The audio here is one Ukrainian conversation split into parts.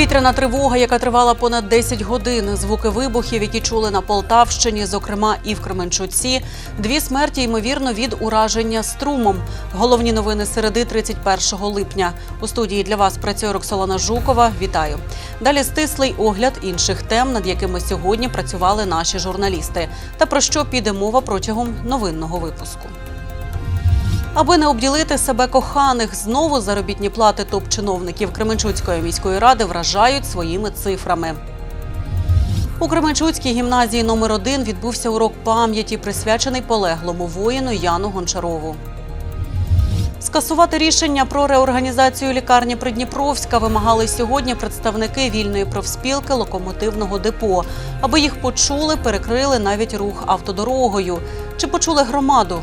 Повітряна тривога, яка тривала понад 10 годин. Звуки вибухів, які чули на Полтавщині, зокрема і в Кременчуці. Дві смерті, ймовірно, від ураження струмом. Головні новини середи 31 липня. У студії для вас працює Роксолана Жукова. Вітаю. Далі стислий огляд інших тем, над якими сьогодні працювали наші журналісти. Та про що піде мова протягом новинного випуску. Аби не обділити себе коханих, знову заробітні плати топ-чиновників Кременчуцької міської ради вражають своїми цифрами. У Кременчуцькій гімназії номер 1 відбувся урок пам'яті, присвячений полеглому воїну Яну Гончарову. Скасувати рішення про реорганізацію лікарні Придніпровська вимагали сьогодні представники вільної профспілки локомотивного депо. Аби їх почули, перекрили навіть рух автодорогою. Чи почули громаду?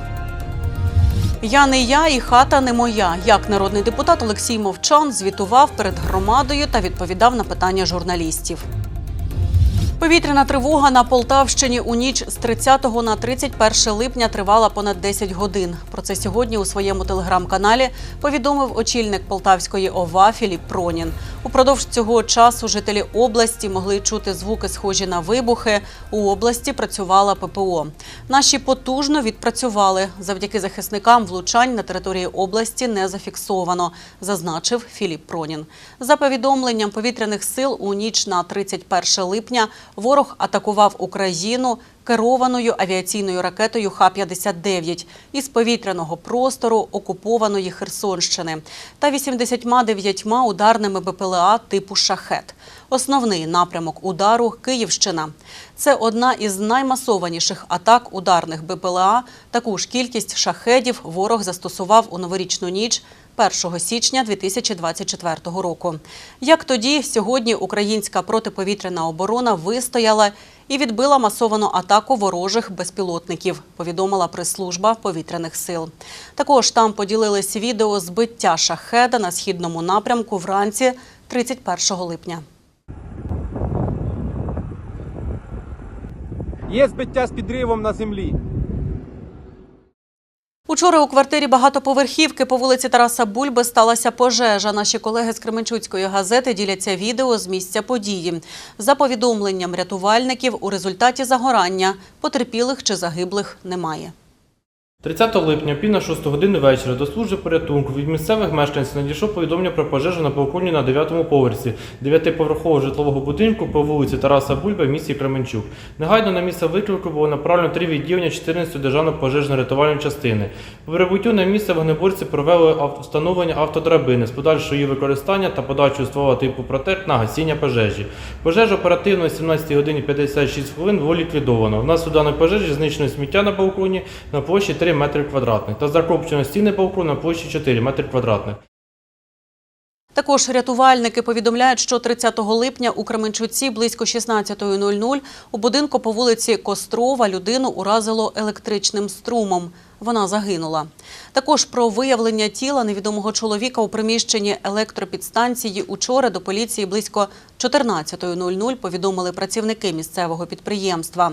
Я не я і хата не моя. Як народний депутат Олексій Мовчан звітував перед громадою та відповідав на питання журналістів. Повітряна тривога на Полтавщині у ніч з 30 на 31 липня тривала понад 10 годин. Про це сьогодні у своєму телеграм-каналі повідомив очільник Полтавської ОВА Філіп Пронін. Упродовж цього часу жителі області могли чути звуки, схожі на вибухи. У області працювала ППО. Наші потужно відпрацювали. Завдяки захисникам влучань на території області не зафіксовано, зазначив Філіп Пронін. За повідомленням повітряних сил у ніч на 31 липня ворог атакував Україну керованою авіаційною ракетою Х-59 із повітряного простору окупованої Херсонщини та 89 ударними БПЛА типу «Шахет». Основний напрямок удару – Київщина. Це одна із наймасованіших атак ударних БПЛА. Таку ж кількість шахедів ворог застосував у новорічну ніч 1 січня 2024 року. Як тоді, сьогодні українська протиповітряна оборона вистояла і відбила масовану атаку ворожих безпілотників, повідомила прес-служба повітряних сил. Також там поділились відео збиття шахеда на східному напрямку вранці 31 липня. Є збиття з підривом на землі. Учора у квартирі багатоповерхівки по вулиці Тараса Бульби сталася пожежа. Наші колеги з Кременчуцької газети діляться відео з місця події. За повідомленням рятувальників, у результаті загорання потерпілих чи загиблих немає. 30 липня, пів на 6 годину вечора, до служби порятунку від місцевих мешканців надійшло повідомлення про пожежу на балконі на 9-му поверсі 9-поверхового житлового будинку по вулиці Тараса Бульба в місті Кременчук. Негайно на місце виклику було направлено три відділення 14 державної пожежно-рятувальної частини. По прибуттю на місце вогнеборці провели встановлення автодрабини з подальшого її використання та подачою ствола типу протек на гасіння пожежі. Пожежа оперативно о 17 годині 56 хвилин було ліквідовано. Внаслідок даної пожежі знищено сміття на балконі на площі 3 метри квадратних та закопчено стіни полку на площі 4 метри квадратних. Також рятувальники повідомляють, що 30 липня у Кременчуці близько 16.00 у будинку по вулиці Кострова людину уразило електричним струмом. Вона загинула. Також про виявлення тіла невідомого чоловіка у приміщенні електропідстанції учора до поліції близько 14.00 повідомили працівники місцевого підприємства.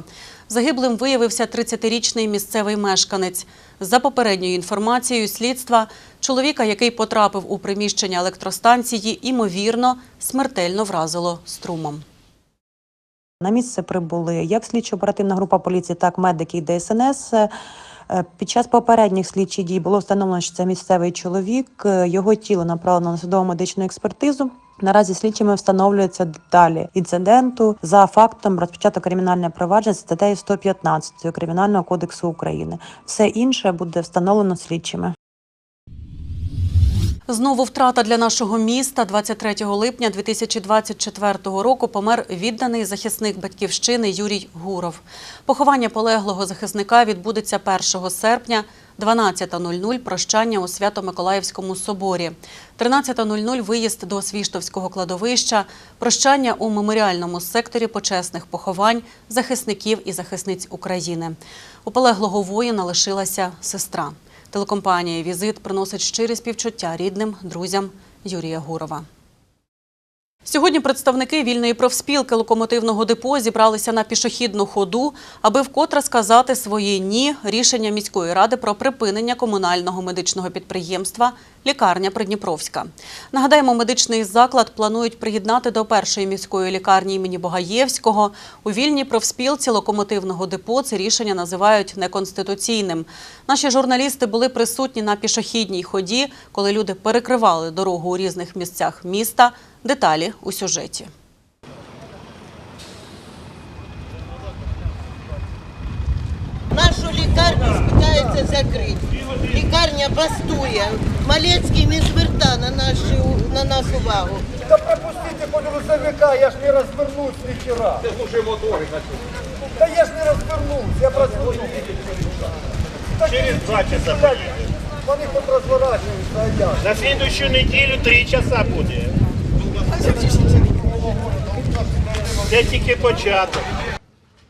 Загиблим виявився 30-річний місцевий мешканець. За попередньою інформацією слідства, чоловіка, який потрапив у приміщення електростанції, імовірно, смертельно вразило струмом. На місце прибули як слідчо-оперативна група поліції, так медики і ДСНС. Е, Під час попередніх слідчих дій було встановлено, що це місцевий чоловік. Е, Його тіло направлено на судово медичну експертизу. Наразі слідчими встановлюються деталі інциденту за фактом розпочато кримінальне провадження статтею 115 Кримінального кодексу України. Все інше буде встановлено слідчими. Знову втрата для нашого міста. 23 липня 2024 року помер відданий захисник батьківщини Юрій Гуров. Поховання полеглого захисника відбудеться 1 серпня. 12.00 – прощання у Свято-Миколаївському соборі. 13.00 – виїзд до Свіштовського кладовища, прощання у меморіальному секторі почесних поховань захисників і захисниць України. У полеглого воїна лишилася сестра. Телекомпанія Візит приносить щирі співчуття рідним, друзям Юрія Гурова. Сьогодні представники вільної профспілки локомотивного депо зібралися на пішохідну ходу, аби вкотре сказати своє ні рішення міської ради про припинення комунального медичного підприємства лікарня Придніпровська. Нагадаємо, медичний заклад планують приєднати до першої міської лікарні імені Богаєвського. У вільній профспілці локомотивного депо це рішення називають неконституційним. Наші журналісти були присутні на пішохідній ході, коли люди перекривали дорогу у різних місцях міста. Деталі у сюжеті. Нашу лікарню спитаються закрити. Лікарня бастує. Малецький не зверта на, нашу, на нас увагу. Та пропустите по грузовика, я ж не розвернусь ніхера. Ти слушай мотори Та я ж не розвернусь, я розвернусь. Через два часа. Вони тут розворачуються, а я. На следующую неделю три часа буде. Це тільки початок.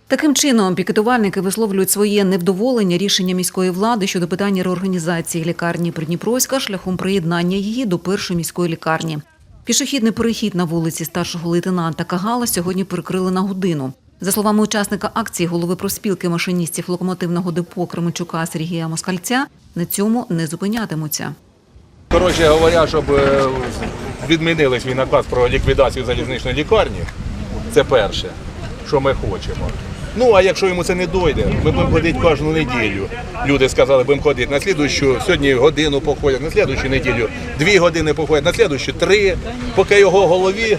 Таким чином, пікетувальники висловлюють своє невдоволення рішення міської влади щодо питання реорганізації лікарні Придніпровська шляхом приєднання її до першої міської лікарні. Пішохідний перехід на вулиці старшого лейтенанта Кагала сьогодні перекрили на годину. За словами учасника акції голови профспілки машиністів локомотивного депо Кременчука Сергія Москальця, на цьому не зупинятимуться. Коротше говоря, щоб е, відмінили свій наказ про ліквідацію залізничної лікарні. Це перше, що ми хочемо. Ну, а якщо йому це не дойде, ми будемо ходити кожну неділю. Люди сказали, будемо ходити на слідущу, сьогодні годину походять, на слідущу неділю дві години походять, на слідущу три, поки його голові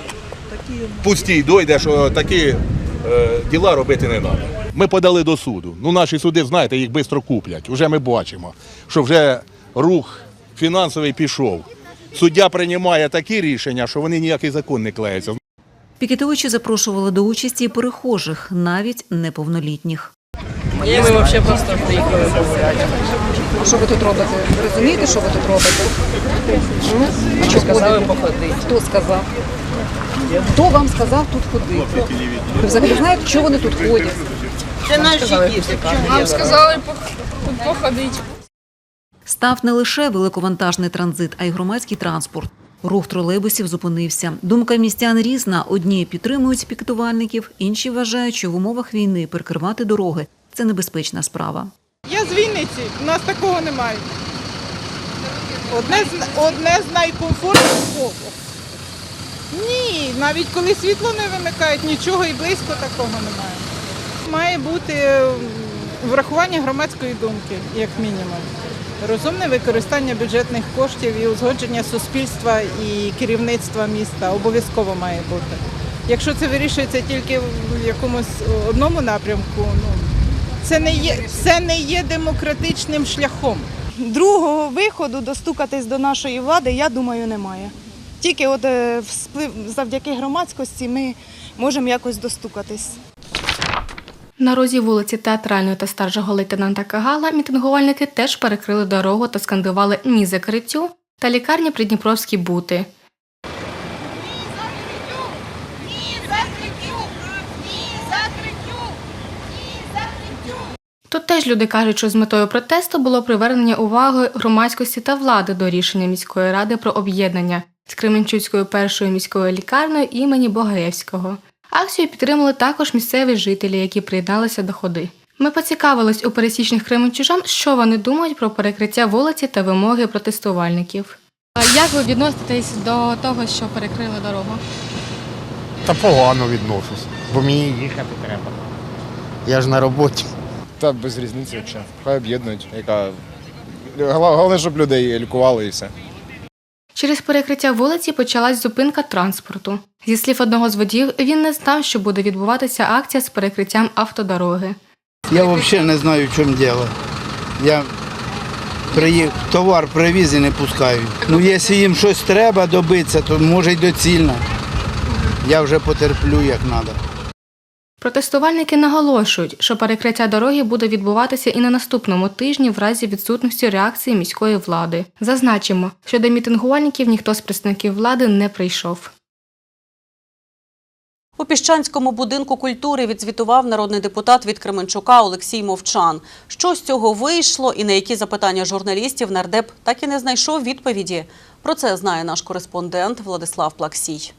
пустій дойде, що такі е, діла робити не треба. Ми подали до суду. Ну, наші суди, знаєте, їх швидко куплять. Уже ми бачимо, що вже рух фінансовий пішов. Суддя приймає такі рішення, що вони ніякий закон не клеються. Пікетуючі запрошували до участі і перехожих, навіть неповнолітніх. Ми взагалі просто приїхали погуляти. А що ви тут робите? Ви розумієте, що ви тут робите? А що Сказали походити. Хто сказав? Хто вам сказав тут ходити? Ви взагалі знаєте, що вони тут ходять? Це наші діти. Нам сказали походити. Став не лише великовантажний транзит, а й громадський транспорт. Рух тролейбусів зупинився. Думка містян різна. Одні підтримують пікетувальників, інші вважають, що в умовах війни перекривати дороги це небезпечна справа. Я з Вінниці, у нас такого немає. Одне з, одне з найкомфортніших. Ні, навіть коли світло не вимикають, нічого і близько такого немає. Має бути врахування громадської думки, як мінімум. Розумне використання бюджетних коштів і узгодження суспільства і керівництва міста обов'язково має бути. Якщо це вирішується тільки в якомусь одному напрямку, ну це не є це не є демократичним шляхом. Другого виходу достукатись до нашої влади, я думаю, немає. Тільки от е, завдяки громадськості ми можемо якось достукатись. На розі вулиці Театральної та старшого лейтенанта Кагала мітингувальники теж перекрили дорогу та скандували ні закриттю та лікарні Придніпровські бути. Тут теж люди кажуть, що з метою протесту було привернення уваги громадськості та влади до рішення міської ради про об'єднання з Кременчуцькою першою міською лікарнею імені Богаєвського. Акцію підтримали також місцеві жителі, які приєдналися до ходи. Ми поцікавились у пересічних кременчужан, що вони думають про перекриття вулиці та вимоги протестувальників. Як ви відноситесь до того, що перекрили дорогу? Та погано відношусь, бо мені їхати треба. Я ж на роботі. Та без різниці взагалі. Хай об'єднують. Яка... Головне, щоб людей лікували і все. Через перекриття вулиці почалась зупинка транспорту. Зі слів одного з водіїв, він не знав, що буде відбуватися акція з перекриттям автодороги. Я взагалі не знаю, в чому діло. Я приїх... товар привіз і не пускаю. Ну, якщо їм щось треба добитися, то може й доцільно. Я вже потерплю як треба. Протестувальники наголошують, що перекриття дороги буде відбуватися і на наступному тижні в разі відсутності реакції міської влади. Зазначимо, що до мітингувальників ніхто з представників влади не прийшов. У Піщанському будинку культури відзвітував народний депутат від Кременчука Олексій Мовчан. Що з цього вийшло і на які запитання журналістів нардеп так і не знайшов відповіді. Про це знає наш кореспондент Владислав Плаксій.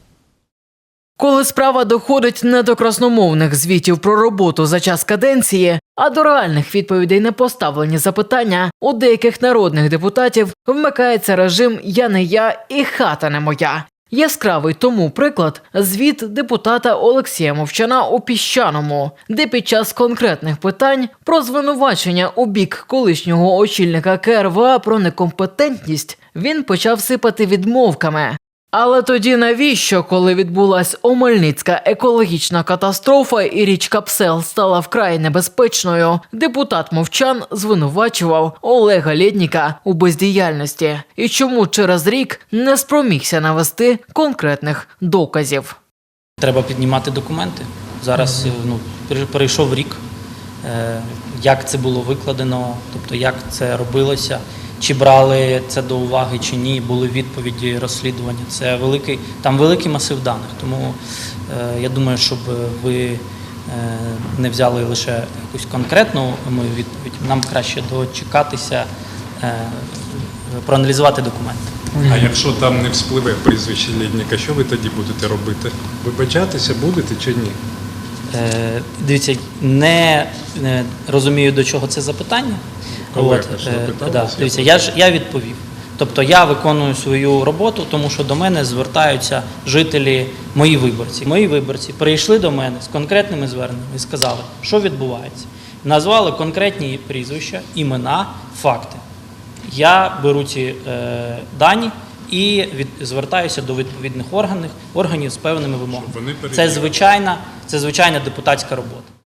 Коли справа доходить не до красномовних звітів про роботу за час каденції, а до реальних відповідей на поставлені запитання, у деяких народних депутатів вмикається режим Я не я і хата не моя. Яскравий тому приклад звіт депутата Олексія Мовчана у піщаному, де під час конкретних питань про звинувачення у бік колишнього очільника КРВА про некомпетентність він почав сипати відмовками. Але тоді навіщо, коли відбулась Омельницька екологічна катастрофа і річка Псел стала вкрай небезпечною, депутат мовчан звинувачував Олега Лєдніка у бездіяльності. І чому через рік не спромігся навести конкретних доказів. Треба піднімати документи. Зараз ну, перейшов рік, е, як це було викладено, тобто як це робилося, чи брали це до уваги, чи ні, були відповіді, розслідування. Це великий, там великий масив даних. Тому е, я думаю, щоб ви е, не взяли лише якусь конкретну мою відповідь, нам краще дочекатися, е, проаналізувати документи. А якщо там не вспливе прізвище Лідніка, що ви тоді будете робити? Вибачатися будете чи ні? Е, Дивіться, не е, розумію, до чого це запитання. Колега От, ж е, да, я дивіться, я ж я відповів. Тобто я виконую свою роботу, тому що до мене звертаються жителі, мої виборці. Мої виборці прийшли до мене з конкретними зверненнями і сказали, що відбувається. Назвали конкретні прізвища, імена, факти. Я беру ці е, дані і від, звертаюся до відповідних органів, органів з певними вимогами. Це звичайна, це звичайна депутатська робота.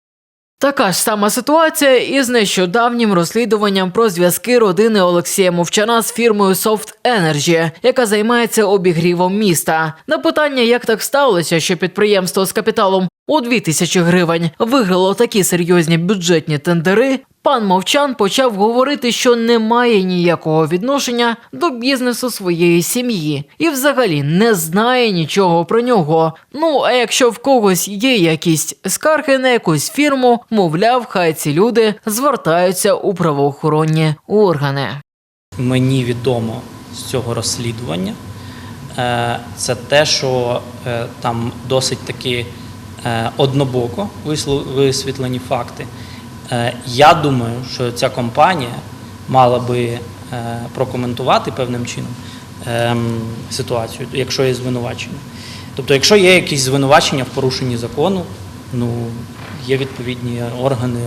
Така ж сама ситуація із нещодавнім розслідуванням про зв'язки родини Олексія Мовчана з фірмою Soft Energy, яка займається обігрівом міста. На питання, як так сталося, що підприємство з капіталом у 2000 гривень виграло такі серйозні бюджетні тендери. Пан Мовчан почав говорити, що не має ніякого відношення до бізнесу своєї сім'ї і взагалі не знає нічого про нього. Ну а якщо в когось є якісь скарги на якусь фірму, мовляв, хай ці люди звертаються у правоохоронні органи. Мені відомо з цього розслідування, е, це те, що е, там досить таки е, однобоко висвітлені факти. Е, Я думаю, що ця компанія мала би е, прокоментувати певним чином ем, ситуацію, якщо є звинувачення. Тобто, якщо є якісь звинувачення в порушенні закону, ну є відповідні органи,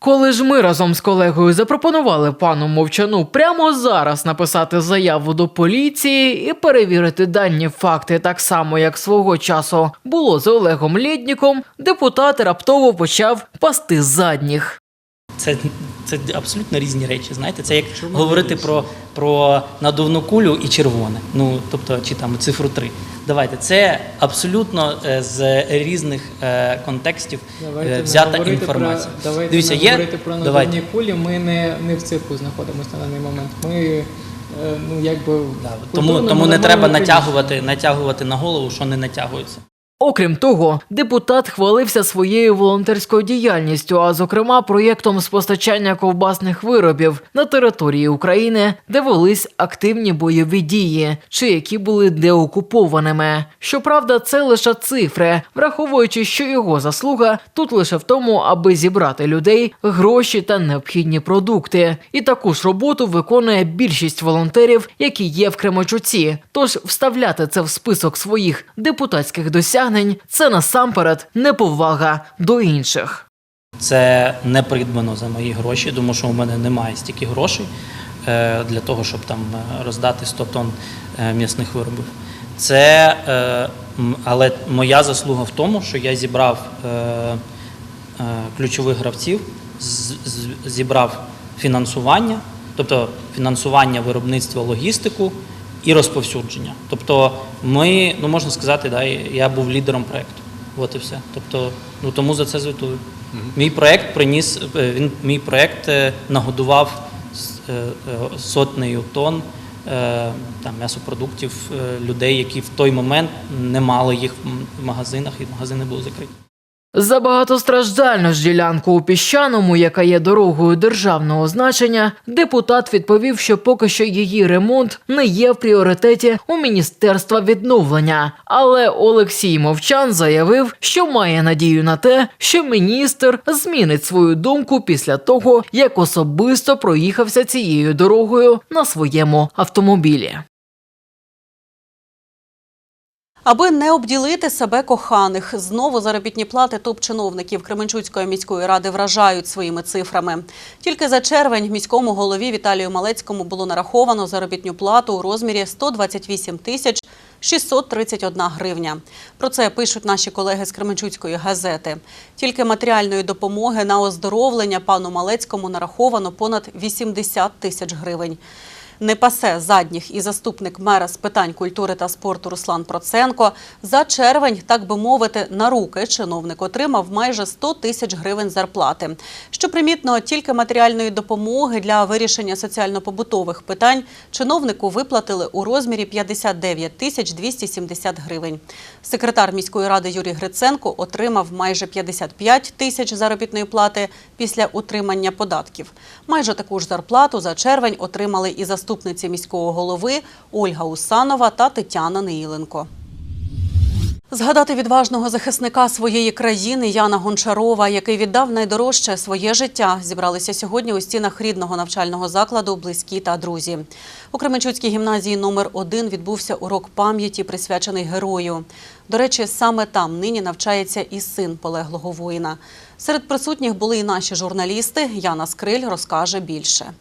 Коли ж ми разом з колегою запропонували пану мовчану прямо зараз написати заяву до поліції і перевірити дані факти так само, як свого часу було з Олегом Лєдніком, депутат раптово почав пасти задніх. Це, це абсолютно різні речі. Знаєте, це як говорити про, про надувну кулю і червоне. Ну тобто, чи там цифру 3. Давайте, це абсолютно е, з різних е, контекстів е, взята інформація. Про, давайте Дивіться, не є говорити про давайте. надувні кулі. Ми не, не в цирку знаходимося на даний момент. Ми ну якби в Тому, тому не треба натягувати, натягувати на голову, що не натягується. Окрім того, депутат хвалився своєю волонтерською діяльністю, а зокрема проєктом з постачання ковбасних виробів на території України, де велись активні бойові дії, чи які були деокупованими. Щоправда, це лише цифри, враховуючи, що його заслуга тут лише в тому, аби зібрати людей гроші та необхідні продукти. І таку ж роботу виконує більшість волонтерів, які є в Кременчуці. Тож вставляти це в список своїх депутатських досягнень це насамперед неповага до інших. Це не придбано за мої гроші, тому що у мене немає стільки грошей е, для того, щоб там е, роздати 100 тонн е, м'ясних виробів. Це, але моя заслуга в тому, що я зібрав ключових гравців, зібрав фінансування, тобто фінансування виробництва, логістику і розповсюдження. Тобто, ми, ну можна сказати, да, я був лідером проєкту. От і все. Тобто, ну тому за це звітую. Мій проєкт приніс, е, він мій проєкт е, нагодував е, сотнею тонн е, там, м'ясопродуктів людей, які в той момент не мали їх в магазинах, і магазини були закриті. За багатостраждальну ж ділянку у піщаному, яка є дорогою державного значення, депутат відповів, що поки що її ремонт не є в пріоритеті у міністерства відновлення. Але Олексій Мовчан заявив, що має надію на те, що міністр змінить свою думку після того, як особисто проїхався цією дорогою на своєму автомобілі. Аби не обділити себе коханих, знову заробітні плати топ-чиновників Кременчуцької міської ради вражають своїми цифрами. Тільки за червень міському голові Віталію Малецькому було нараховано заробітню плату у розмірі 128 тисяч 631 гривня. Про це пишуть наші колеги з Кременчуцької газети. Тільки матеріальної допомоги на оздоровлення пану Малецькому нараховано понад 80 тисяч гривень. Не пасе задніх і заступник мера з питань культури та спорту Руслан Проценко. За червень, так би мовити, на руки чиновник отримав майже 100 тисяч гривень зарплати. Що примітно, тільки матеріальної допомоги для вирішення соціально-побутових питань чиновнику виплатили у розмірі 59 тисяч 270 гривень. Секретар міської ради Юрій Гриценко отримав майже 55 тисяч заробітної плати після утримання податків. Майже таку ж зарплату за червень отримали і заступниці міського голови Ольга Усанова та Тетяна Неїленко. Згадати відважного захисника своєї країни Яна Гончарова, який віддав найдорожче своє життя, зібралися сьогодні у стінах рідного навчального закладу близькі та друзі. У Кременчуцькій гімназії номер 1 відбувся урок пам'яті, присвячений герою. До речі, саме там нині навчається і син полеглого воїна. Серед присутніх були і наші журналісти. Яна Скриль розкаже більше.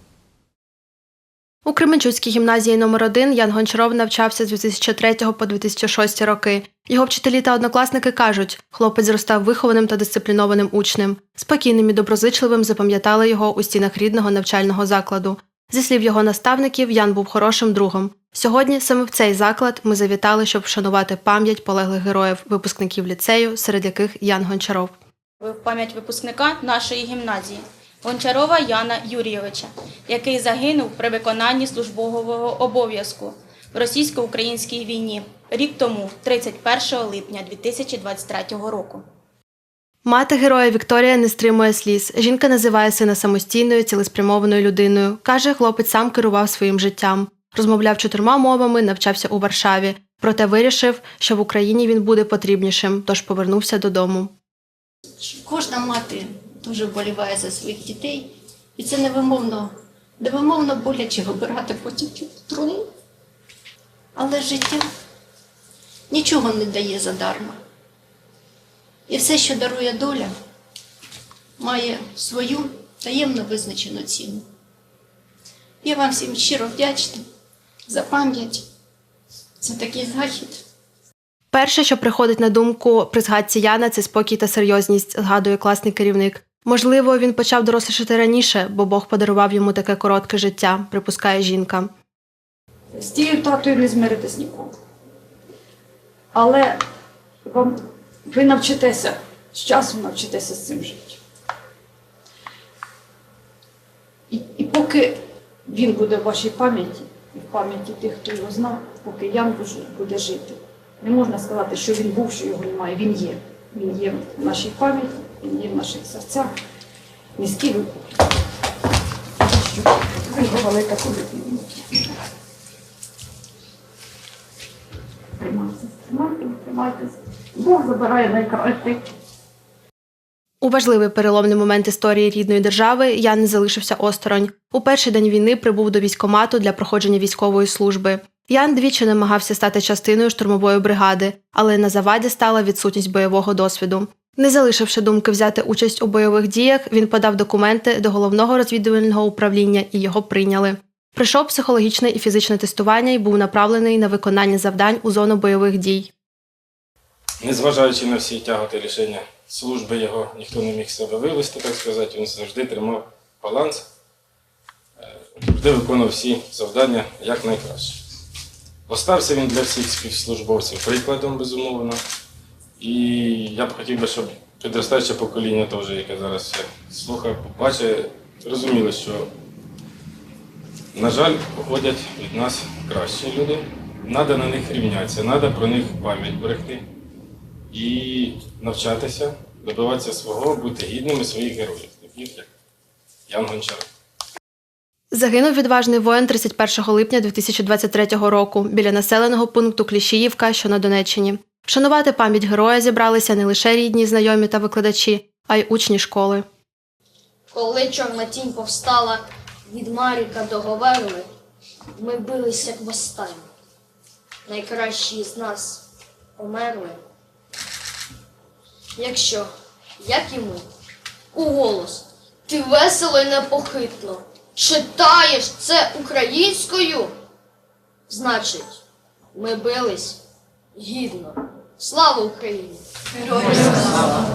У Кременчуцькій гімназії номер 1 Ян Гончаров навчався з 2003 по 2006 роки. Його вчителі та однокласники кажуть, хлопець зростав вихованим та дисциплінованим учнем. Спокійним і доброзичливим запам'ятали його у стінах рідного навчального закладу. Зі слів його наставників, Ян був хорошим другом. Сьогодні саме в цей заклад ми завітали, щоб вшанувати пам'ять полеглих героїв, випускників ліцею, серед яких Ян Гончаров. в пам'ять випускника нашої гімназії Гончарова Яна Юрійовича, який загинув при виконанні службового обов'язку в російсько-українській війні рік тому, 31 липня 2023 року. Мати героя Вікторія не стримує сліз. Жінка називає сина самостійною, цілеспрямованою людиною. Каже, хлопець сам керував своїм життям. Розмовляв чотирма мовами, навчався у Варшаві. Проте вирішив, що в Україні він буде потрібнішим, тож повернувся додому. Кожна мати дуже вболіває за своїх дітей, і це невимовно, невимовно боляче вибирати потім труну. Але життя нічого не дає задарма. І все, що дарує доля, має свою таємно визначену ціну. Я вам всім щиро вдячна за пам'ять, за такий захід. Перше, що приходить на думку при згадці Яна, це спокій та серйозність, згадує класний керівник. Можливо, він почав дорослішати раніше, бо Бог подарував йому таке коротке життя, припускає жінка. З тією татою не змиритись ніколи. Але вам, ви навчитеся, з часом навчитеся з цим жити. І, і поки він буде в вашій пам'яті, і в пам'яті тих, хто його знав, поки Ян буде жити. Не можна сказати, що він був, що його немає. Він є. Він є в нашій пам'яті, є в наших серцях. Низький викуп. Що ви його велика людина. Тримайтеся, тримайтеся, тримайтеся. Бог забирає найкраще. У важливий переломний момент історії рідної держави Ян не залишився осторонь. У перший день війни прибув до військкомату для проходження військової служби. Ян двічі намагався стати частиною штурмової бригади, але на заваді стала відсутність бойового досвіду. Не залишивши думки взяти участь у бойових діях, він подав документи до головного розвідувального управління і його прийняли. Прийшов психологічне і фізичне тестування і був направлений на виконання завдань у зону бойових дій. Незважаючи на всі тяготи рішення служби його, ніхто не міг себе вивести, так сказати, він завжди тримав баланс, е, завжди виконував всі завдання якнайкраще. Остався він для всіх співслужбовців прикладом, безумовно. І я б хотів би, щоб підростаюче покоління, теж, яке зараз слухає, побачить, розуміло, що, на жаль, походять від нас кращі люди. Треба на них рівнятися, треба про них пам'ять берегти і навчатися добиватися свого, бути гідними своїх героїв, таких як Ян Гончар. Загинув відважний воїн 31 липня 2023 року біля населеного пункту Кліщіївка, що на Донеччині. Вшанувати пам'ять героя зібралися не лише рідні, знайомі та викладачі, а й учні школи. Коли чорна тінь повстала від Маріка до Говерли, ми билися як востаннє. Найкращі з нас померли. Якщо, як і ми, у голос, ти весело й непохитно читаєш це українською, значить, ми бились гідно. Слава Україні! Слава!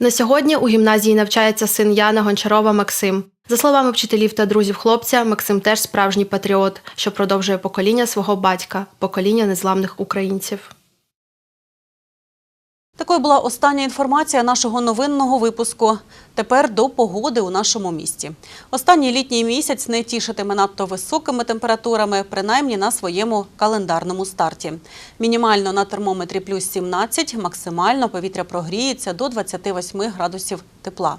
На сьогодні у гімназії навчається син Яна Гончарова Максим. За словами вчителів та друзів хлопця, Максим теж справжній патріот, що продовжує покоління свого батька, покоління незламних українців. Такою була остання інформація нашого новинного випуску. Тепер до погоди у нашому місті. Останній літній місяць не тішитиме надто високими температурами, принаймні на своєму календарному старті. Мінімально на термометрі плюс 17, максимально повітря прогріється до 28 градусів тепла.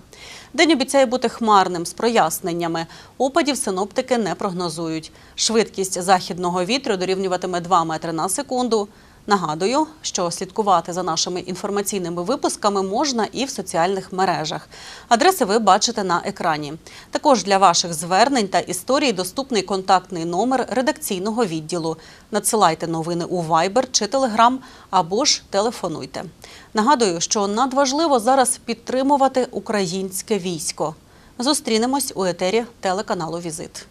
День обіцяє бути хмарним з проясненнями. Опадів синоптики не прогнозують. Швидкість західного вітру дорівнюватиме 2 метри на секунду. Нагадую, що слідкувати за нашими інформаційними випусками можна і в соціальних мережах. Адреси ви бачите на екрані. Також для ваших звернень та історій доступний контактний номер редакційного відділу. Надсилайте новини у Viber чи Telegram або ж телефонуйте. Нагадую, що надважливо зараз підтримувати українське військо. Зустрінемось у етері телеканалу Візит.